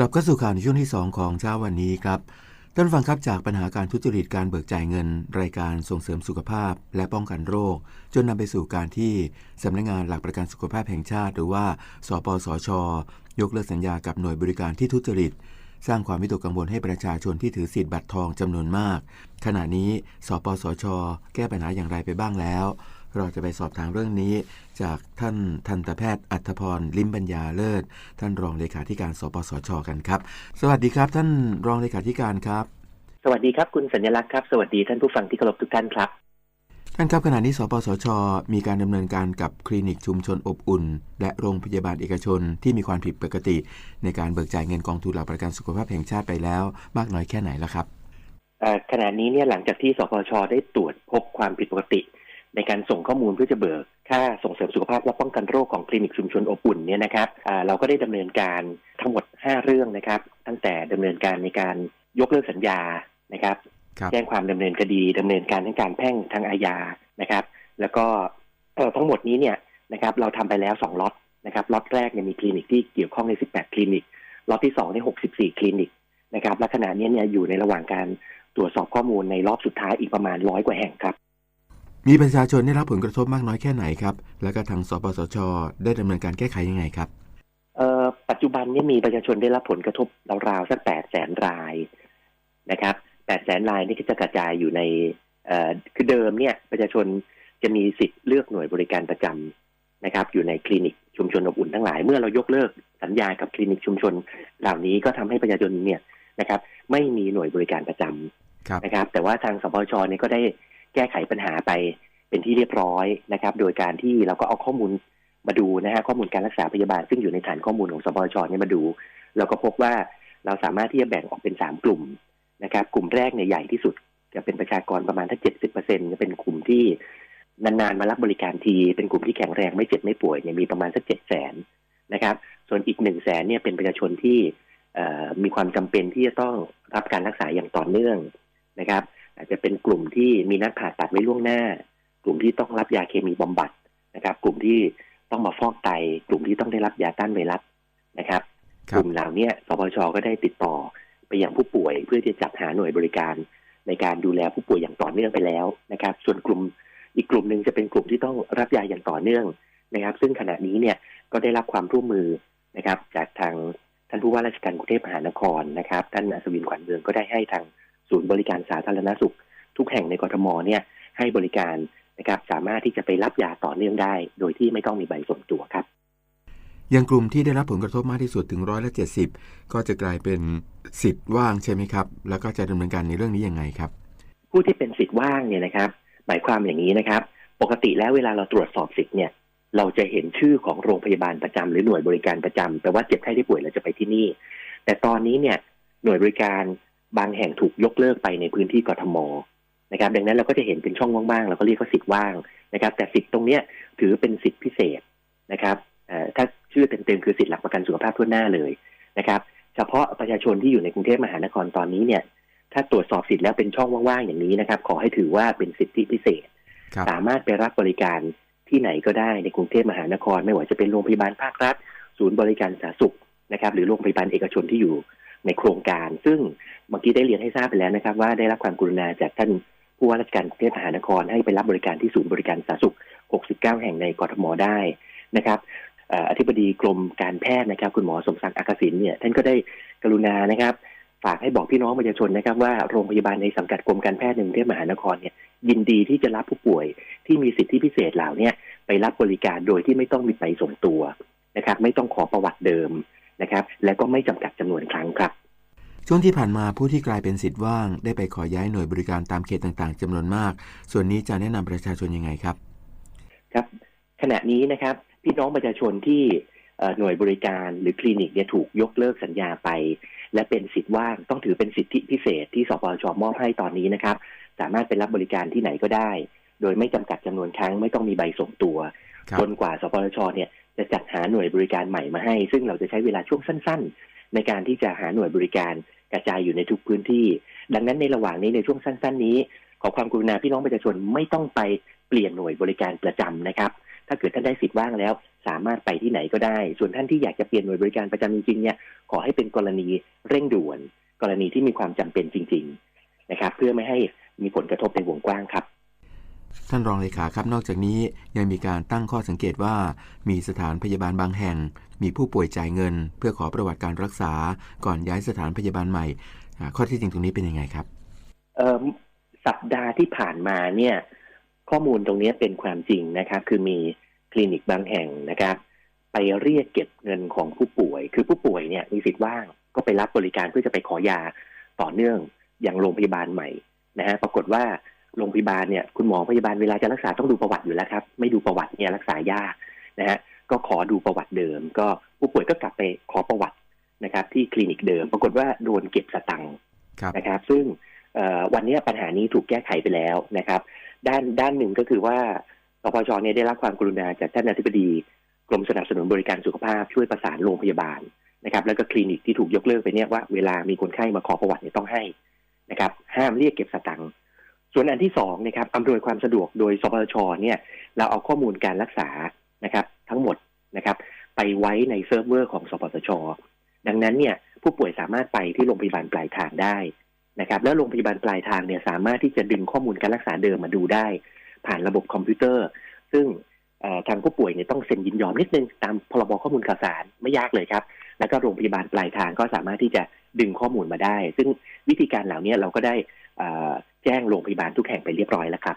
กลับเข้าสู่ข่าวในช่วงที่ 2 ของเช้าวันนี้ครับท่านฟังครับจากปัญหาการทุจริตการเบิกจ่ายเงิน รายการส่งเสริมสุขภาพ และป้องกันโรค จนนำไปสู่การที่สำนักงงานหลักประกันสุขภาพแห่งชาติ หรือว่า สปสช ยกเลิกสัญญากับหน่วยบริการที่ทุจริต สร้างความวิตกกังวลให้ประชาชนที่ถือสิทธิ์บัตรทองจำนวนมาก ขณะนี้ สปสช แก้ปัญหาอย่างไรไปบ้างแล้ว เราจะไปสอบถามเรื่องนี้ จากท่านทันตแพทย์อัธพรลิมปัญญาเลิศ ท่านรองเลขาธิการสปสชกันครับ สวัสดีครับท่านรองเลขาธิการครับ สวัสดีครับคุณสัญลักษณ์ครับ สวัสดีท่านผู้ฟังที่เคารพทุกท่านครับท่านครับขณะนี้สปสช มีการดำเนินการกับคลินิกชุมชนอบอุ่น และโรงพยาบาลเอกชนที่มีความผิดปกติ ในการเบิกจ่ายเงินกองทุนหลักประกันสุขภาพแห่งชาติไปแล้วมากน้อยแค่ไหนแล้วครับขณะนี้เนี่ยหลังจากที่สปชได้ตรวจพบความผิดปกติ ในการส่งข้อมูลเพื่อจะเบิกค่าส่งเสริมสุขภาพและป้องกันโรคของคลินิกชุมชนอบอุ่นเนี่ยนะครับเราก็ได้ดำเนินการทั้งหมด 5 เรื่องนะครับ ตั้งแต่ดำเนินการในการยกเลิกสัญญานะครับแจ้งความดำเนินคดีดำเนินการทั้งการแพ่งทางอาญานะครับ แล้วก็ทั้งหมดนี้เนี่ยนะครับเราทำไปแล้ว2ล็อตนะครับล็อตแรกเนี่ยมีคลินิกที่เกี่ยวข้องใน 18 คลินิกล็อตที่2ใน64 คลินิกนะครับและขณะนี้เนี่ยอยู่ในระหว่างการตรวจสอบข้อมูลในรอบสุดท้ายอีกประมาณร้อยกว่าแห่งครับ มีประชาชนได้รับผลกระทบมากน้อยแค่ไหนครับ แล้วก็ทางสปสช ได้ดำเนินการแก้ไขยังไงครับเอ่อปัจจุบันนี้มีประชาชนได้รับผลกระทบราวๆสักแปดแสนรายนะครับแปดแสนรายนี่ก็จะกระจายอยู่ในเอ่อคือเดิมเนี่ยประชาชนจะมีสิทธิ์เลือกหน่วยบริการประจำนะครับ อยู่ในคลินิกชุมชนอบอุ่นทั้งหลาย เมื่อเรายกเลิกสัญญากับคลินิกชุมชน เหล่านี้ก็ทำให้ประชาชนเนี่ยนะครับ ไม่มีหน่วยบริการประจำนะครับ แต่ว่าทางสปชเนี่ยก็ได้แก้ไขปัญหาไปเป็นที่เรียบร้อยนะครับ โดยการที่เราก็เอาข้อมูลมาดูนะฮะข้อมูลการรักษาพยาบาลซึ่งอยู่ในฐานข้อมูลของสปชเนี่ยมาดู เราก็พบว่าเราสามารถที่จะแบ่งออกเป็นสามกลุ่มนะครับ กลุ่มแรกเนี่ยใหญ่ที่สุด จะเป็นประชากรประมาณถ้าเจ็ดสิบเปอร์เซ็นจะเป็นกลุ่มที่นานๆมารับบริการที เป็นกลุ่มที่แข็งแรงไม่เจ็บไม่ป่วยเนี่ยมีประมาณสักเจ็ดแสนนะครับ ส่วนอีกหนึ่งแสนเนี่ยเป็นประชาชนที่มีความจำเป็นที่จะต้องรับการรักษาอย่างต่อเนื่องนะครับ อาจจะเป็นกลุ่มที่มีนัดผ่าตัดไว้ล่วงหน้า กลุ่มที่ต้องรับยาเคมีบำบัดนะครับ กลุ่มที่ต้องมาฟอกไต กลุ่มที่ต้องได้รับยาต้านไวรัสนะครับ กลุ่มเหล่านี้สปชก็ได้ติดต่อไปยังผู้ป่วย เพื่อที่จะจัดหาหน่วยบริการ ในการดูแลผู้ป่วยอย่างต่อเนื่องไปแล้วนะครับ ส่วนกลุ่มอีกกลุ่มหนึ่งจะเป็นกลุ่มที่ต้องรับยาอย่างต่อเนื่องนะครับ ซึ่งขณะนี้เนี่ยก็ได้รับความร่วมมือนะครับ จากทางท่านผู้ว่าราชการกรุงเทพมหานครนะครับ ท่านอัศวินขวัญเมืองก็ได้ให้ทาง ศูนย์บริการสาธารณสุข ทุกแห่งในกรทมเนี่ยให้บริการนะครับสามารถที่จะไปรับยาต่อเนื่องได้ โดยที่ไม่ต้องมีใบส่งตัวครับอย่างกลุ่มที่ได้รับผลกระทบมากที่สุดถึงร้อยละเจ็ดสิบก็จะกลายเป็นสิทธิ์ว่างใช่ไหมครับ แล้วก็จะดำเนินการในเรื่องนี้ยังไงครับ ผู้ที่เป็นสิทธิ์ว่างเนี่ยนะครับ หมายความอย่างนี้นะครับ ปกติแล้วเวลาเราตรวจสอบสิทธิ์เนี่ยเราจะเห็นชื่อของโรงพยาบาลประจำหรือหน่วยบริการประจำแปลว่าเจ็บไข้ได้ป่วยเราจะไปที่นี่ แต่ตอนนี้เนี่ยหน่วยบริการ บางแห่งถูกยกเลิกไปในพื้นที่กทมนะครับ ดังนั้นเราก็จะเห็นเป็นช่องว่างๆเราก็เรียกว่าสิทธิ์ว่างนะครับ แต่สิทธิ์ตรงเนี้ยถือเป็นสิทธิพิเศษนะครับถ้าชื่อเต็มๆคือสิทธิหลักประกันสุขภาพทั่วหน้าเลยนะครับ เฉพาะประชาชนที่อยู่ในกรุงเทพมหานครตอนนี้เนี่ย ถ้าตรวจสอบสิทธิ์แล้วเป็นช่องว่างๆอย่างนี้นะครับ ขอให้ถือว่าเป็นสิทธิพิเศษ สามารถไปรับบริการที่ไหนก็ได้ในกรุงเทพมหานคร ไม่ว่าจะเป็นโรงพยาบาลภาครัฐ ศูนย์บริการสาธารณสุขนะครับ หรือโรงพยาบาลเอกชนที่อยู่ ในโครงการ ซึ่งเมื่อกี้ได้เรียนให้ทราบไปแล้วนะครับ ว่าได้รับความกรุณาจากท่านผู้ว่าราชการกรุงเทพมหานครให้ไปรับบริการที่ศูนย์บริการสาธารณสุข 69 แห่งในกรทมได้นะครับอธิบดีกรมการแพทย์นะครับ คุณหมอสมศักดิ์อากสินเนี่ยท่านก็ได้กรุณานะครับ ฝากให้บอกพี่น้องประชาชนนะครับ ว่าโรงพยาบาลในสังกัดกรมการแพทย์ในกรุงเทพมหานครเนี่ยยินดีที่จะรับผู้ป่วยที่มีสิทธิพิเศษเหล่านี้ไปรับบริการโดยที่ไม่ต้องมีใบส่งตัวนะครับ ไม่ต้องขอประวัติเดิมนะครับ และก็ไม่จำกัดจำนวนครั้งครับ ช่วงที่ผ่านมาผู้ที่กลายเป็นสิทธิ์ว่าง ได้ไปขอย้ายหน่วยบริการตามเขตต่างๆจำนวนมาก ส่วนนี้จะแนะนำประชาชนยังไงครับ ครับ ขณะนี้นะครับ พี่น้องประชาชนที่หน่วยบริการหรือคลินิกเนี่ยถูกยกเลิกสัญญาไป และเป็นสิทธิ์ว่างต้องถือเป็นสิทธิพิเศษที่สปชมอบให้ตอนนี้นะครับ สามารถไปรับบริการที่ไหนก็ได้ โดยไม่จำกัดจำนวนครั้งไม่ต้องมีใบส่งตัวจนกว่าสปชเนี่ยจะจัดหาหน่วยบริการใหม่มาให้ ซึ่งเราจะใช้เวลาช่วงสั้น ๆ ในการที่จะหาหน่วยบริการ กระจายอยู่ในทุกพื้นที่ ดังนั้นในระหว่างนี้ในช่วงสั้น ๆ นี้ ขอความกรุณาพี่น้องประชาชนไม่ต้องไปเปลี่ยนหน่วยบริการประจำนะครับ ถ้าเกิดท่านได้สิทธิ์ว่างแล้ว สามารถไปที่ไหนก็ได้ ส่วนท่านที่อยากจะเปลี่ยนหน่วยบริการประจำจริงๆเนี่ยขอให้เป็นกรณีเร่งด่วน กรณีที่มีความจำเป็นจริง ๆ นะครับ เพื่อไม่ให้มีผลกระทบในวงกว้างครับ ท่านรองเลขาครับนอกจากนี้ยังมีการตั้งข้อสังเกตว่า มีสถานพยาบาลบางแห่ง มีผู้ป่วยจ่ายเงิน เพื่อขอประวัติการรักษาก่อนย้ายสถานพยาบาลใหม่ ข้อที่จริงตรงนี้เป็นยังไงครับสัปดาห์ที่ผ่านมาเนี่ยข้อมูลตรงนี้เป็นความจริงนะครับ คือมีคลินิกบางแห่งนะครับ ไปเรียกเก็บเงินของผู้ป่วย คือผู้ป่วยเนี่ยมีสิทธิ์ว่างก็ไปรับบริการเพื่อจะไปขอยาต่อเนื่องอย่างโรงพยาบาลใหม่นะฮะปรากฏว่า โรงพยาบาลเนี่ยคุณหมอพยาบาลเวลาจะรักษาต้องดูประวัติอยู่แล้วครับ ไม่ดูประวัติเนี่ยรักษายากนะฮะก็ขอดูประวัติเดิม ก็ผู้ป่วยก็กลับไปขอประวัตินะครับ ที่คลินิกเดิม ปรากฏว่าโดนเก็บสตังค์ครับนะครับ ซึ่งเอ่อวันนี้ปัญหานี้ถูกแก้ไขไปแล้วนะครับ ด้านด้านหนึ่งก็คือว่าสปชเนี่ยได้รับความกรุณาจากท่านอธิบดีกรมสนับสนุนบริการสุขภาพช่วยประสานโรงพยาบาลนะครับ แล้วก็คลินิกที่ถูกยกเลิกไปเนี่ยว่าเวลามีคนไข้มาขอประวัติเนี่ยต้องให้นะครับ ห้ามเรียกเก็บสตังค์ ส่วนอันที่สองนะครับอำนวยความสะดวกโดยสปชเนี่ยเราเอาข้อมูลการรักษานะครับ ทั้งหมดนะครับ ไปไว้ในเซิร์ฟเวอร์ของสปสชดังนั้นเนี่ยผู้ป่วยสามารถไปที่โรงพยาบาลปลายทางได้นะครับ แล้วโรงพยาบาลปลายทางเนี่ยสามารถที่จะดึงข้อมูลการรักษาเดิมมาดูได้ ผ่านระบบคอมพิวเตอร์ ซึ่งทางผู้ป่วยเนี่ยต้องเซ็นยินยอมนิดนึงตามพรบข้อมูลข่าวสารไม่ยากเลยครับ แล้วก็โรงพยาบาลปลายทางก็สามารถที่จะดึงข้อมูลมาได้ ซึ่งวิธีการเหล่านี้เราก็ได้อ่อแจ้งโรงพยาบาลทุกแห่งไปเรียบร้อยแล้วครับ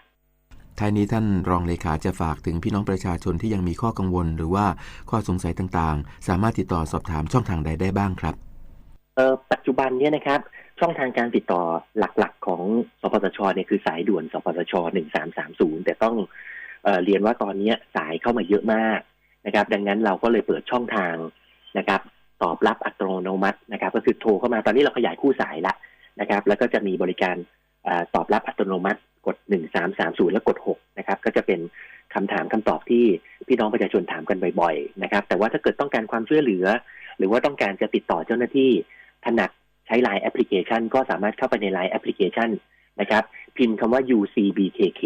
ท้ายนี้ท่านรองเลขาจะฝากถึงพี่น้องประชาชนที่ยังมีข้อกังวล หรือว่าข้อสงสัยต่างๆ สามารถติดต่อสอบถามช่องทางใดได้บ้างครับเอ่อปัจจุบันเนี่ยนะครับช่องทางการติดต่อหลักๆ ของสปสชเนี่ยคือสายด่วนสปสช1330 แต่ต้องเอ่อเรียนว่าตอนนี้สายเข้ามาเยอะมากนะครับ ดังนั้นเราก็เลยเปิดช่องทางนะครับ ตอบรับอัตโนมัตินะครับ ก็คือโทรเข้ามาตอนนี้เราขยายคู่สายละนะครับ แล้วก็จะมีบริการเออ ตอบรับอัตโนมัติกด 1330 แล้วกด 6 นะครับ ก็จะเป็นคำถามคำตอบที่พี่น้องประชาชนถามกันบ่อยๆนะครับ แต่ว่าถ้าเกิดต้องการความช่วยเหลือ หรือว่าต้องการจะติดต่อเจ้าหน้าที่ถนัดใช้ Line แอปพลิเคชัน ก็สามารถเข้าไปใน Line แอปพลิเคชันนะครับ พิมพ์คำว่า UCBKK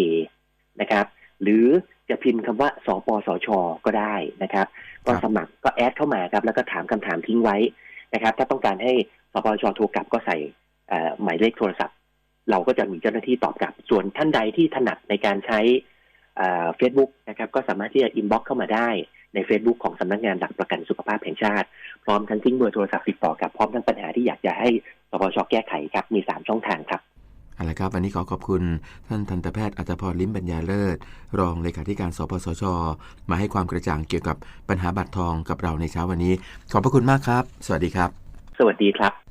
นะครับ หรือจะพิมพ์คำว่า สปสช ก็ได้นะครับ ก็สมัครก็แอดเข้ามาครับ แล้วก็ถามคำถามทิ้งไว้นะครับ ถ้าต้องการให้สปสชโทรกลับก็ใส่หมายเลขโทรศัพท์ เราก็จะมีเจ้าหน้าที่ตอบกลับ ส่วนท่านใดที่ถนัดในการใช้เฟซบุ๊กนะครับก็สามารถที่จะอินบ็อกเข้ามาได้ใน Facebook ของสำนักงานหลักประกันสุขภาพแห่งชาติ พร้อมทั้งทิ้งเบอร์โทรศัพท์ติดต่อกับพร้อมทั้งปัญหาที่อยากจะให้สปชแก้ไขครับ มี 3 ช่องทางครับเอาละครับวันนี้ขอขอบคุณท่านทันตแพทย์อัตพรลิ้มปัญญาเลิศ รองเลขาธิการ สปสช มาให้ความกระจ่างเกี่ยวกับปัญหาบัตรทองกับเราในเช้าวันนี้ ขอบพระคุณมากครับ สวัสดีครับ สวัสดีครับ